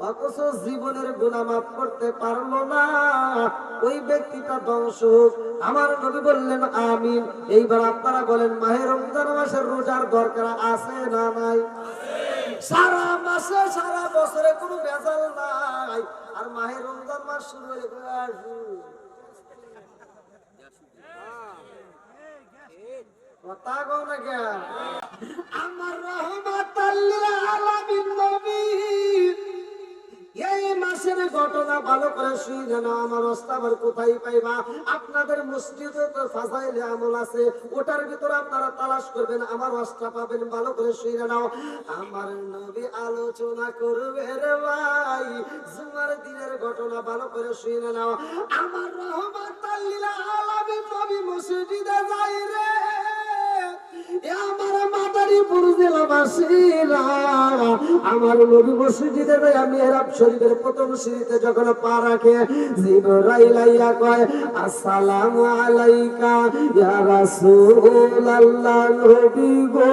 অথচ জীবনের গুণা মাফ করতে পারল না। ওই ব্যক্তিটা ধ্বংস হোক। আমার নবী বললেন, আমিন। এইবার আপনারা বলেন, মাহে রমজান মাসের রোজার দরকার আছে না নাই? সারা মাসে, সারা বছরে কোনো ভেজাল নাই। আর মাহে রমজান মাস শুরু হয়ে। কথা কও না কে? আমার আলামিন নবী। এই মাসের ঘটনা ভালো করে শুনে না আমার ওস্তাবার কোথায় পাইবা? আপনাদের মসজিদে আমল আছে, ওটার ভিতরে আপনারা তালাশ করবেন, আমার ওস্তা পাবেন, ভালো করে শুনে নাও আমার নবী আলোচনা করবে রে ভাই, জুমার দিনের ঘটনা ভালো করে শুনে নাও আমার রহমাতাল্লিল আলামিন নবী মসজিদে যাই রে। আমার মাদারি পুরুষেরা আমার নবী মসজিদে যাই আমি এরাব শরীফের প্রথম সিঁড়িতে যখন পা রাখে, জিবরাইল আইয়া কয়, আসসালামু আলাইকা ইয়া রাসূলুল্লাহ নবী গো।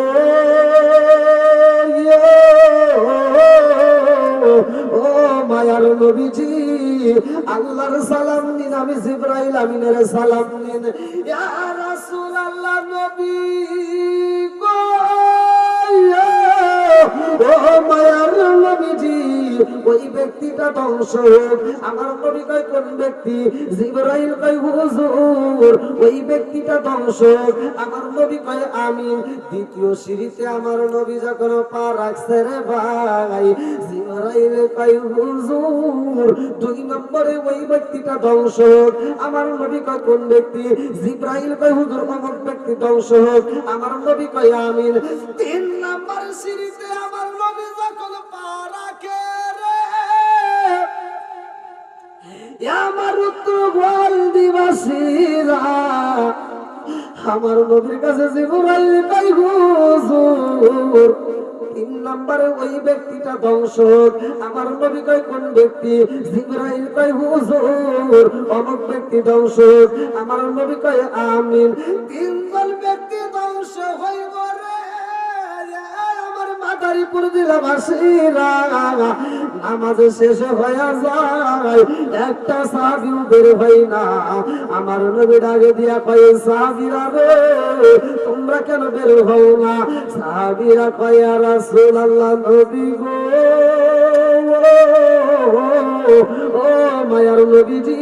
ও মায়ার নবীজি, আল্লাহর সালাম নিন, আমি জিব্রাইল আমিনের সালাম নিন। ইয়া রাসূলুল্লাহ নবী। মায়ার নবীজি। ওই ব্যক্তিটা ধ্বংস হোক আমার নবী কয়, কোন ব্যক্তি? জিবরাইল কয়, হুজুর, ওই ব্যক্তিটা ধ্বংস হোক আমার কয়, আমিন। দ্বিতীয় সিঁড়িতে আমার নবী যখন পা রাখছে রে ভাই, জিবরাইল কয়, হুজুর, দুই নম্বরে ওই ব্যক্তিটা ধ্বংস হোক আমার নবী কয়, কোন ব্যক্তি? জিব্রাইল কয়, হুজুর, অমুক ব্যক্তি ধ্বংস হোক আমার নবী কয়, আমিন। তিন নম্বর সিঁড়িতে আমার নবী আমার গোয়াল দিবাসীরা, আমার কাছে তিন নম্বরে ওই ব্যক্তিটা ধ্বংস আমার নবী কই কোন ব্যক্তি? জিবরাইল কই হুজুর, অমুক ব্যক্তি ধ্বংস আমার নবী কই আমিন। তিনজন ব্যক্তি আমার মাদারীপুর জেলাবাসীরা নামাজ শেষ হয়ে যায়, একটা সাবিও বের হয় না। আমার নবী ডাকে দিয়া কয়ে সাবিরা রে, তোমরা কেন বের হও না? সাবিরা কয়ে রাসূল আল্লাহ নবী গো, ও মায়ার নবীজি,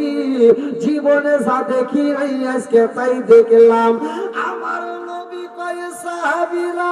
জীবনে যা দেখি নাই, আজকে তাই দেখলাম। আমার নবী কয়ে, সাহাবিরা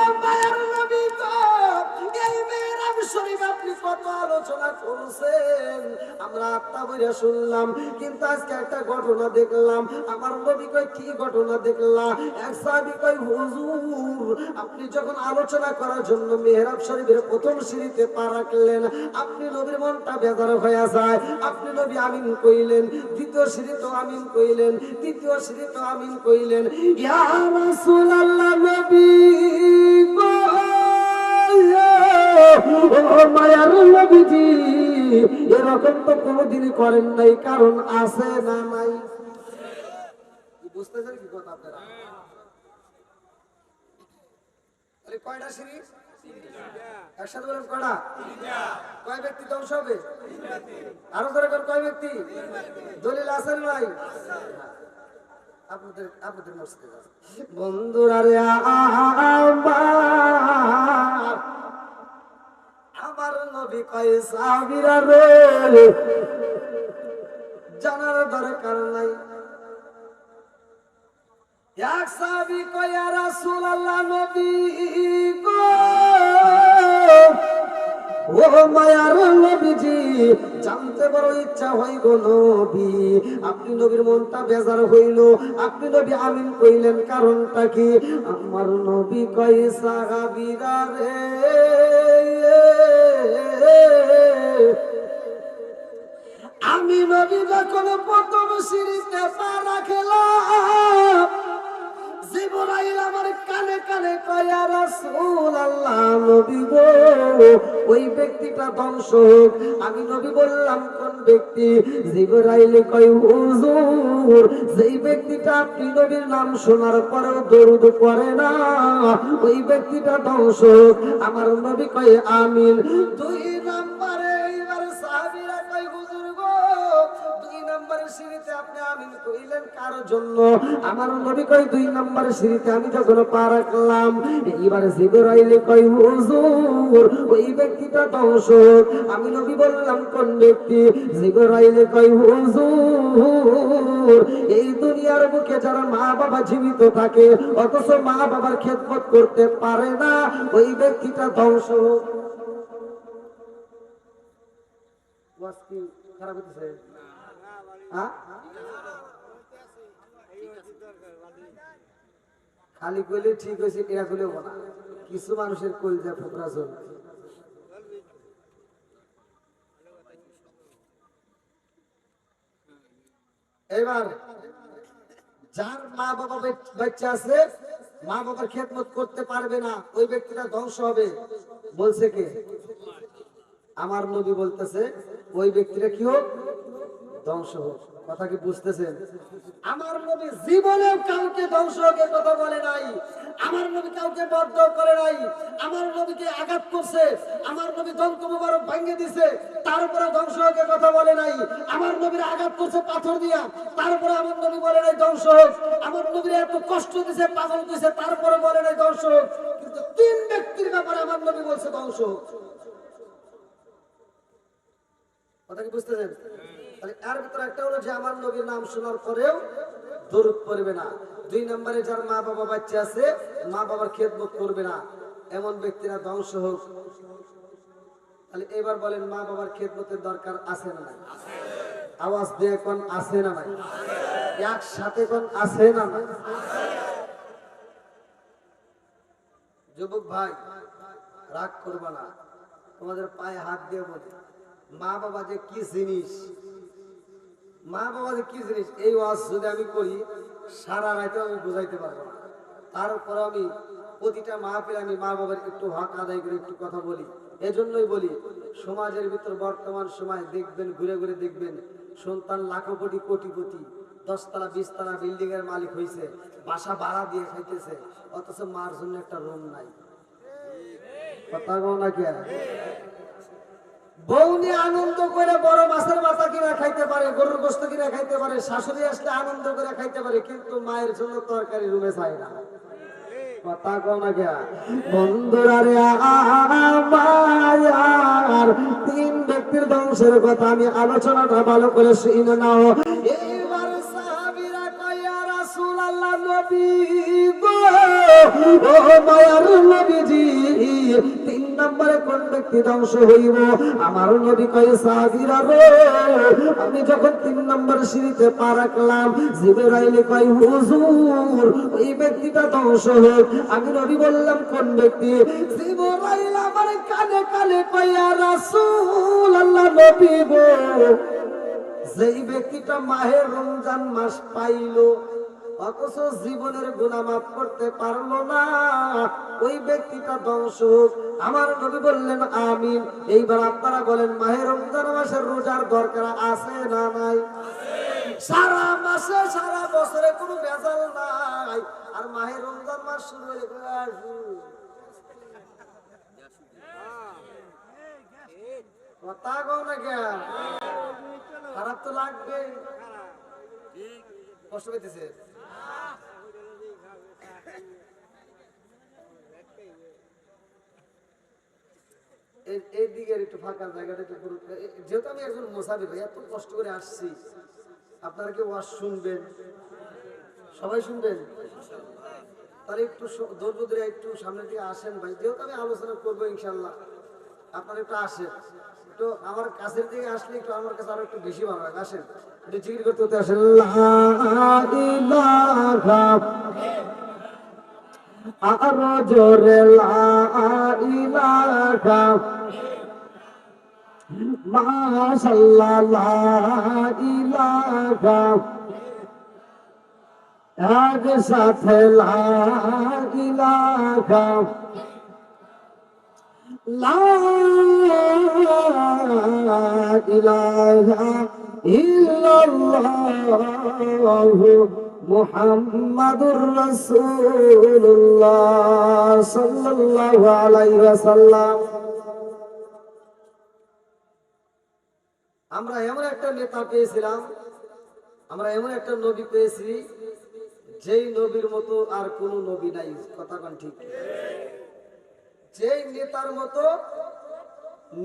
আপনি যখন আলোচনা করার জন্য মেহরাব শরীফের প্রথম সিঁড়িতে পা রাখলেন, আপনি নবীর মনটা বেজার হয়ে যায়। আপনি নবী আমিন কইলেন, দ্বিতীয় সিঁড়িতে আমিন কইলেন, তৃতীয় সিঁড়িতে আমিন কইলেন। মায়ার নবীজি এরকম তো করেন নাই, কারণ আছে না নাই। একসাথে ব্যক্তি ধ্বংস হবে? আরও ব্যক্তি? আছেন নাই? আপনাদের আপনাদের বন্ধুরা আমার কয় জানার দরকার নাই। এক কয় নবী ও মায়ার নবীজি, জানতে বড় ইচ্ছা হয় গো নবী। আপনি নবীর মনটা বেজার হইল। আপনি নবী আমিন কইলেন, কারণটা কি? আমার নবী কই সাহাবীরা রে ওই ব্যক্তিটা ধ্বংস হোক। আমি নবী বললাম, কোন ব্যক্তি? জিবরাইল কয় যেই ব্যক্তিটা আপনি নবীর নাম শোনার পরেও দরুদ পড়ে না, ওই ব্যক্তিটা ধ্বংস হোক। আমার নবী কয়, আমিন। দুই নম্বরে সিঁড়িতে আপনি আমিন কইলেন, কার জন্য? আমার নবী কই দুই নম্বরের সিঁড়িতে আমি যখন পা রাখলাম, এইবার জিবরাইল কই হুজুর, ওই ব্যক্তিটা ধ্বংস আমি নবী বললাম, কোন ব্যক্তি? জিবরাইল কই হুজুর, এই দুনিয়ার বুকে যারা মা বাবা জীবিত থাকে, অথচ মা বাবার খেদমত করতে পারে না, ওই ব্যক্তিটা ধ্বংস হোক? খালি কইলে ঠিক হয়েছে, এরা কইলেও বলা। কিছু মানুষের কলজা ফোকরা চলবে এবার, যার মা বাবা বাচ্চা আছে, মা বাবার খেদমত করতে পারবে না, ওই ব্যক্তিটা ধ্বংস হবে। বলছে কে? আমার নবী বলতেছে, ওই ব্যক্তিটা কি হোক? ধ্বংস হোক। কথা কি বুঝতেছেন? আমার নবী জীবনেও কাউকে ধ্বংস হোক এ কথা বলে নাই। আমার নবী কাউকে বদ্ধ করে নাই। আমার নবীকে আঘাত করছে। আমার নবী দন্ত মুবারক ভাঙে দিছে। তারপরে ধ্বংস হোক এ কথা বলে নাই। আমার নবীর আঘাত করছে পাথর দিয়া। তারপরে আমার নবী বলে নাই ধ্বংস হোক। আমার নবীর এত কষ্ট দিছে, পাগল দিছে তারপরে বলে নাই ধ্বংস হোক। কিন্তু তিন ব্যক্তির ব্যাপারে আমার নবী বলছে ধ্বংস হোক। কথা কি বুঝতেছেন? এর ভিতরে একটা হলো যে আমার নবীর নাম শোনার পরেও দরুদ পড়বে না। দুই নম্বরে যার মা বাবা বাচ্চা আছে, মা বাবার খেদমত করবে না। এমন ব্যক্তিরা ধ্বংস হোক। তাহলে এবার বলেন, মা বাবার খেদমতের দরকার আছে না নাই? আওয়াজ দিয়ে কোন আছে না নাই? একসাথে কোন আছে না নাই? যুবক ভাই, রাগ করবা না। তোমাদের পায়ে হাত দিয়ে বলি, মা বাবা যে কি জিনিস মা বাবা যে কি জিনিস? এই ওয়াজ যদি আমি করি, সারা রাতে আমি বুঝাইতে পারব না। তারপর আমি প্রতিটা মাহফিল আমি মা বাবার একটু হক আদায় করে একটু কথা বলি। এজন্যই বলি, সমাজের ভিতর বর্তমান সময় দেখবেন, ঘুরে ঘুরে দেখবেন, সন্তান লাখো কোটি কোটিপতি, দশতলা, বিশতলা বিল্ডিং এর মালিক হয়েছে বাসা ভাড়া দিয়ে খাইতেছে, অথচ মার জন্য একটা রুম নাই। কথা না? বউ নিয়ে আনন্দ করে বড় মাছের মাথা কিনা খাইতে পারে, গরুর গোস্ত কিনা খাইতে পারে, শাশুড়ি আসলে আনন্দ করে খাইতে পারে, কিন্তু মায়ের জন্য তরকারি রুমে চাই না। তিন ব্যক্তির ধ্বংসের কথা আমি আলোচনাটা ভালো করে শুনে নাও। এইবার সাহাবীরা কয়া রাসূলুল্লাহ নবী গো, ও মায়ার নবীজি নম্বরে কোন ব্যক্তি ধ্বংস হইব। আমার নবী কয়, সাহাবীরা রে আমি যখন তিন নম্বর সিঁড়িতে পা রাখলাম, জিবরাইল কয়, হুজুর, ওই ব্যক্তিটা ধ্বংস হোক। আমি নবী বললাম, কোন ব্যক্তি? জিবরাইল আমার কানে কানে কয়া রাসূল আল্লাহ নবী গো। যেই ব্যক্তিটা মাহের রমজান মাস পাইলো অথচ জীবনের গুণা মাফ করতে পারল না। ওই ব্যক্তিটা ধ্বংস। আমার নবী বললেন, আমিন। এইবার আপনারা বলেন মাহের রমজান মাসের রোজার দরকার আছে না নাই? সারা মাসে, সারা বছরে কোনো ভেজাল নাই। আর মাহের রমজান মাস শুরু হয়ে কথা কও না কে? খারাপ তো লাগবে পেতেছে এই- দিকের একটু ফাঁকা জায়গাটা একটু যেহেতু আমি একজন মোসাফির ভাই, এত কষ্ট করে আসছি। আপনারা কি ওয়াজ শুনবেন? সবাই শুনবেন? তাহলে একটু স- একটু সামনের দিকে আসেন ভাই। যেহেতু আমি আলোচনা করব ইনশাল্লাহ আপনার একটু আসেন। একটু আমার কাছের দিকে আসলে একটু আমার কাছে আরও একটু বেশি ভালো লাগে। আসেন। একটু জিকির করতে করতে আসেন। আরও জোরে লা ইলাহা মাশাল্লাহ লা ইলাহা এক সাথে লা ইলাহা লা ইলাহা ইল্লাল্লাহু মুহাম্মাদুর রাসূলুল্লাহ সাল্লাল্লাহু আলাইহি ওয়াসাল্লাম। আমরা এমন একটা নেতা পেয়েছিলাম, আমরা এমন একটা নবী পেয়েছি, যেই নবীর মতো আর কোন নবী নাই, কথা কোন ঠিক যেই নেতার মতো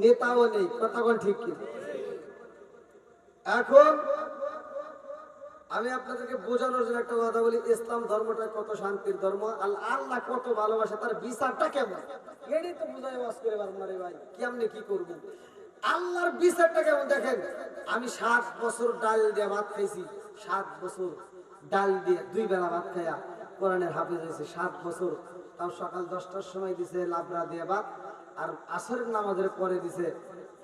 নেতাও নেই, কথা কোন ঠিক এখন আমি আপনাদেরকে বোঝানোর জন্য একটা কথা বলি, ইসলাম ধর্মটা কত শান্তির ধর্ম আল- আল্লাহ কত ভালোবাসে, তার বিচারটা কেমন? এটাই তো বুঝাই বাস করে পারব না রে ভাই, কেমনে কি করব? আল্লাহর বিচারটা কেমন দেখেন? আমি সাত বছর ডাল দিয়ে ভাত খাইছি, সাত বছর ডাল দিয়ে দুই বেলা ভাত খাইয়া কোরআনের হাফিজ হয়েছে, সাত বছর। তাও সকাল দশটার সময় দিছে লাবড়া দিয়ে ভাত, আর আসরের নামাজের পরে দিছে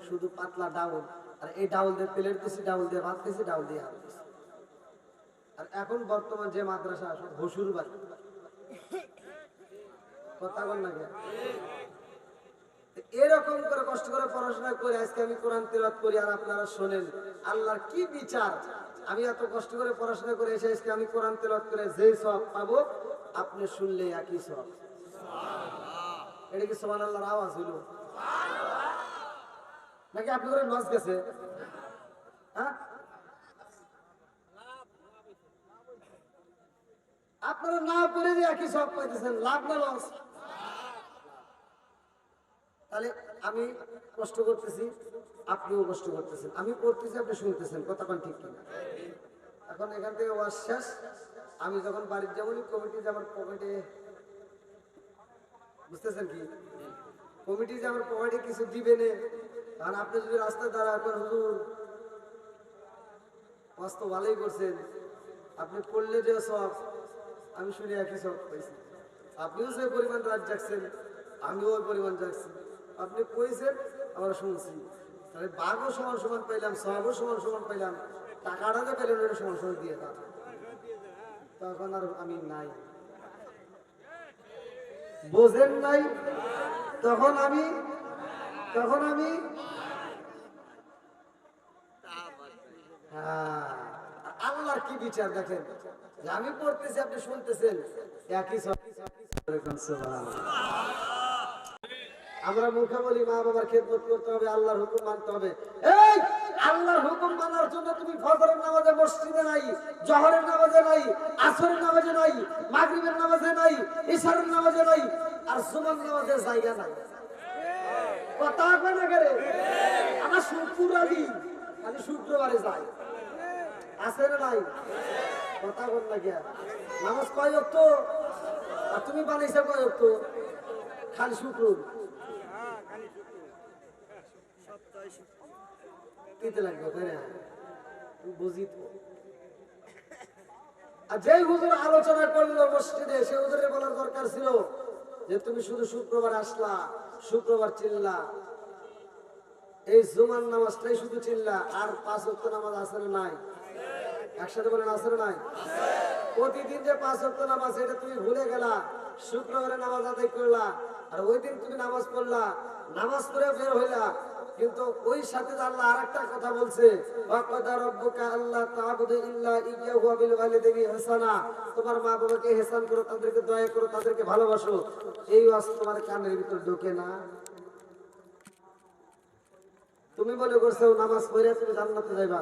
শুধু পাতলা ডাউল। আর এই ডাউল দিয়ে প্লেট দিছি, ডাউল দিয়ে ভাত খাইছি, ডাউল দিয়ে হাত দিছি। আর এখন বর্তমান যে মাদ্রাসা, সব হসুর বাড়ি। কথা বল না এরকম করে কষ্ট করে পড়াশোনা করে আজকে আমি কোরআন তিলাওয়াত করি আর আপনারা শোনেন। আল্লাহর কি বিচার? আমি এত কষ্ট করে পড়াশোনা করে এসে আজকে আমি কোরআন তিলাওয়াত করে যে সব পাবো, আপনি শুনলে একই সব। এটা কি সোমান আল্লাহর আওয়াজ হইল? নাকি আপনি করে নজ গেছে? আপনারা না করে যে একই সব পাইতেছেন, লাভ না লস তাহলে আমি কষ্ট করতেছি, আপনিও কষ্ট করতেছেন। আমি করতেছি আপনি শুনতেছেন কতক্ষণ ঠিক কিনা? এখন এখান থেকে ওয়াজ শেষ। আমি যখন বাড়ির যাবনি কমিটি যে আমার পকেটে, বুঝতেছেন কি? কমিটি যে আমার পকেটে কিছু দিবে না। কারণ আপনি যদি রাস্তায় দাঁড়া করেন, হুজুর, ওয়াজ তো ভালোই করছেন। আপনি করলে যে সব আমি শুনে একই সব পাইছি আপনিও যে পরিমাণ রাত জাগছেন আমিও ওই পরিমাণ জাগছি। আপনি কইছেন আমরা শুনছি। তাহলে বাঘও সমান সমান পাইলাম সবও সমান সমান পাইলাম টাকাটা যে পেলেন সমান সমান দিয়ে দাও। তখন আর আমি নাই। বোঝেন নাই? তখন আমি তখন আমি হ্যাঁ, আল্লাহর কি বিচার দেখেন? আমি পড়তেছি, আপনি শুনতেছেন। একই আমরা মুখে বলি, মা বাবার খেদমত করতে হবে, আল্লাহর হুকুম মানতে হবে। এই আল্লাহর হুকুম মানার জন্য তুমি ফজরের নামাজে মসজিদে নাই, জহরের নামাজে নাই, আসরের নামাজে নাই, মাগরিবের নামাজে নাই, ইশারের নামাজে নাই, আর সুমান নামাজের জায়গা নাই। কথা কয় না কেরে আমার শুক্রবারই আমি শুক্রবারে যাই আছে আর যেই হুজুর আলোচনা করল মসজিদে সে হুজুরের বলার দরকার ছিল যে তুমি শুধু শুক্রবার আসলা, শুক্রবার চিল্লা। এই জুমার নামাজটাই শুধু চিল্লা, আর পাঁচ ওয়াক্ত নামাজ না নাই? একসাথে বলেন না নাই? প্রতিদিন যে পাঁচ ওয়াক্ত নামাজ, এটা তুমি ভুলে গেলা। শুক্রবারে নামাজ আদায় করলা, আর ওই দিন তুমি নামাজ পড়লা। নামাজ পড়ে বের হইলা, কিন্তু ওই সাথে আল্লাহ আরেকটা কথা বলছে তোমার মা বাবাকে ইহসান করো, তাদেরকে দয়া করো, তাদেরকে ভালোবাসো। এই ওয়াজ তোমার কানের ভিতর ঢোকে না। তুমি মনে করছ, নামাজ পড়ে তুমি জান্নাতে যাইবা?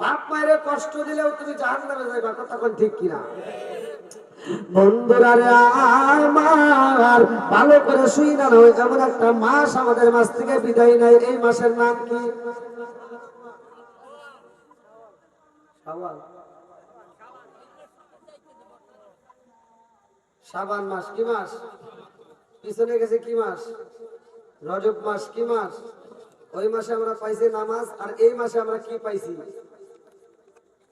বাপ মায়ের কষ্ট দিলেও তুমি জাহান্নামে যাইবা, কথা কোন ঠিক কিনা? বন্ধুরা রে আমার ভালো করে শুই না নয় এমন একটা মাস আমাদের মাস থেকে বিদায় নাই এই মাসের নাম কি। শাবান মাস, কি মাস? পিছনে গেছে কি মাস? রজব মাস, কি মাস? ওই মাসে আমরা পাইছি নামাজ, আর এই মাসে আমরা কি পাইছি?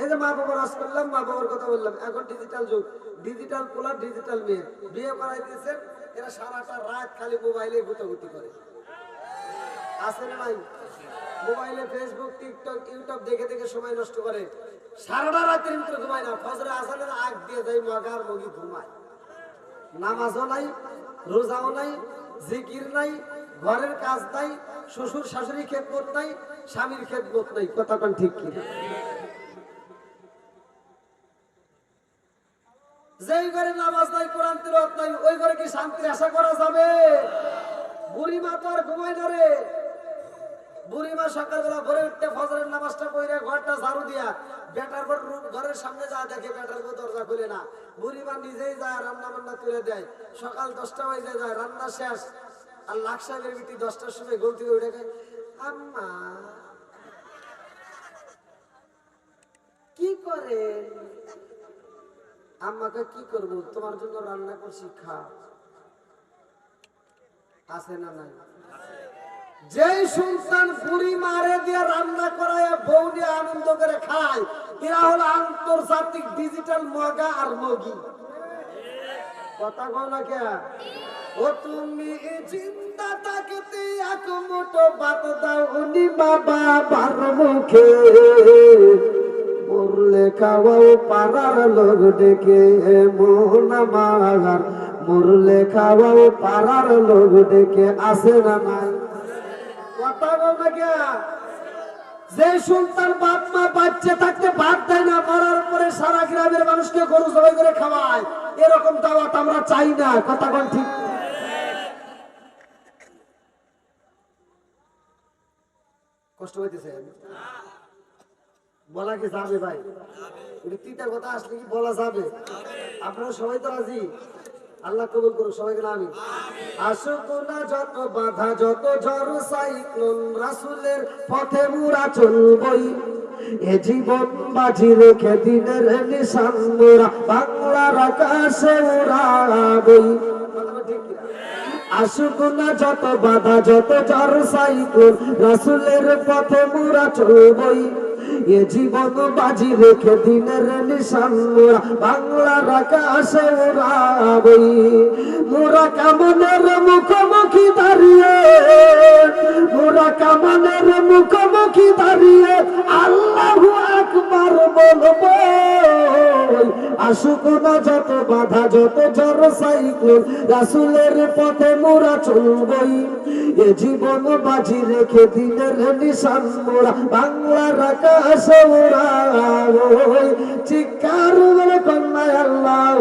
এই যে মা বাবার আজ করলাম, মা বাবার কথা বললাম। এখন ডিজিটাল যুগ। ডিজিটাল পোলা ডিজিটাল মেয়ে। বিয়ে করাই দিয়েছেন এরা সারাটা রাত খালি মোবাইলে গুতাগুতি করে। আছে নাই? মোবাইলে ফেসবুক টিকটক ইউটিউব দেখে দেখে সময় নষ্ট করে। সারাটা রাতের ভিতরে ঘুমায় না। ফজরে আসানের আগ দিয়ে যাই মগার মগি ঘুমায়। নামাজও নাই, রোজাও নাই, জিকির নাই, ঘরের কাজ নাই, শ্বশুর শাশুড়ি খেদমত নাই, স্বামীর খেদমত নাই। কথা ঠিক কি যেই ঘরে নামাজ নাই, কোরআন তিলত নাই, ওই ঘরে কি শান্তির আশা করা যাবে? বুড়ি মা তো আর ঘুমায় না রে। বুড়ি মা সকালবেলা ভোরে উঠতে ফজরের নামাজটা পড়ে ঘরটা ঝাড়ু দিয়া বেটার ঘর ঘরের সামনে যা দেখে বেটার ঘর দরজা খুলে না। বুড়ি মা নিজেই যায় রান্না বান্না তুলে দেয়। সকাল দশটা বাজে যায়, রান্না শেষ। আর লাখ সাহেবের বিটি দশটার সময় থেকে উঠে খায় আম্মা, কি করে আম্মাকে কি করব? তোমার জন্য রান্না করছি, খা। আছে না নাই? যেই সন্তান বুড়ি মারে দিয়ে রান্না করায়, বউ দিয়ে আনন্দ করে খায়, এরা হলো আন্তর্জাতিক ডিজিটাল মগা আর মগি। কথা কও না কে? ও তুমি জিন্দা থাকতে এক মুঠো ভাত দাও উনি বাবা বার মুখে মরলে খাওয়াও পাড়ার লোক ডেকে মোহন আমার, মরলে খাওয়াও পাড়ার লোক ডেকে আসে না নাই? কথা বল না কে? যে সন্তান বাপ মা বাচ্চা থাকতে ভাত দেয় না, মরার পরে সারা গ্রামের মানুষকে গরু সবাই করে খাওয়ায়। এরকম দাওয়াত আমরা চাই না, কথা কোন ঠিক কষ্ট হইতেছে। বলা কি যাবে ভাই? তিনটা কথা আসলে কি বলা যাবে? আপনারা সবাই তো রাজি? আল্লাহ কবুল করুন সবাইকে আমি আসুক না যত বাধা, যত ঝড়, সাইক্লোন রাসুলের পথে মুরা চলবই। এ জীবন বাজি রেখে দিনের নিশান মোরা, বাংলার আকাশে উড়াবই। আসুক না যত বাধা, যত ঝড়, সাইক্লোন রাসুলের পথে মুরা চলবই। এ জীবন বাজি রেখে দিনের নিশান মোরা, বাংলার আকাশে উড়াবই। মোরা কামনের মুখোমুখি দাঁড়িয়ে? মোরা কামনের মুখোমুখি দাঁড়িয়ে? আল্লাহ আকবার বলব। আসুক না যত বাধা, যত ঝড় সাইক্লোন রাসুলের পথে মোরা চলবই। এ জীবন বাজি রেখে দিনের নিশান মোরা, বাংলার আকাশ ওরা চিৎকার কন্যা আল্লাহ